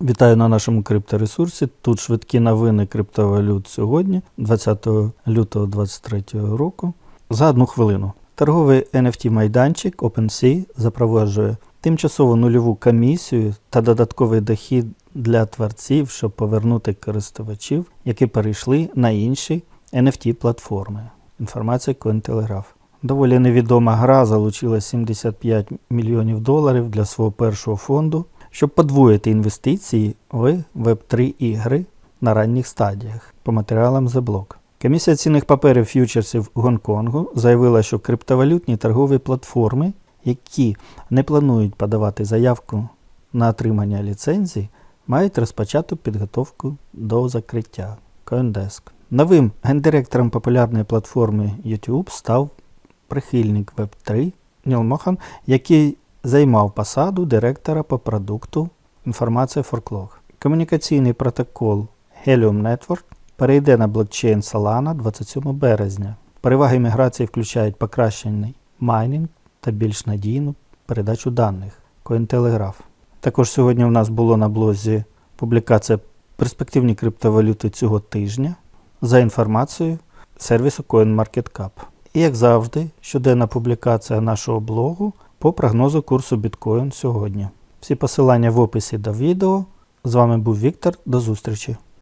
Вітаю на нашому крипторесурсі. Тут швидкі новини криптовалют сьогодні, 20 лютого 2023 року. За одну хвилину. Торговий NFT майданчик OpenSea запроваджує тимчасову нульову комісію та додатковий дохід для творців, щоб повернути користувачів, які перейшли на інші NFT платформи. Інформація Cointelegraph. Доволі невідома гра залучила 75 мільйонів доларів для свого першого фонду, щоб подвоїти інвестиції в Web3 ігри на ранніх стадіях по матеріалам The Block. Комісія цінних паперів ф'ючерсів Гонконгу заявила, що криптовалютні торгові платформи, які не планують подавати заявку на отримання ліцензій, мають розпочати підготовку до закриття. CoinDesk. Новим гендиректором популярної платформи YouTube став прихильник Web3 Ніл Мохан, який займав посаду директора по продукту інформація Forklog. Комунікаційний протокол Helium Network перейде на блокчейн Solana 27 березня. Переваги міграції включають покращений майнінг та більш надійну передачу даних Cointelegraph. Також сьогодні у нас було на блозі публікація перспективні криптовалюти цього тижня за інформацією сервісу CoinMarketCap. І як завжди, щоденна публікація нашого блогу по прогнозу курсу біткоін сьогодні. Всі посилання в описі до відео. З вами був Віктор. До зустрічі!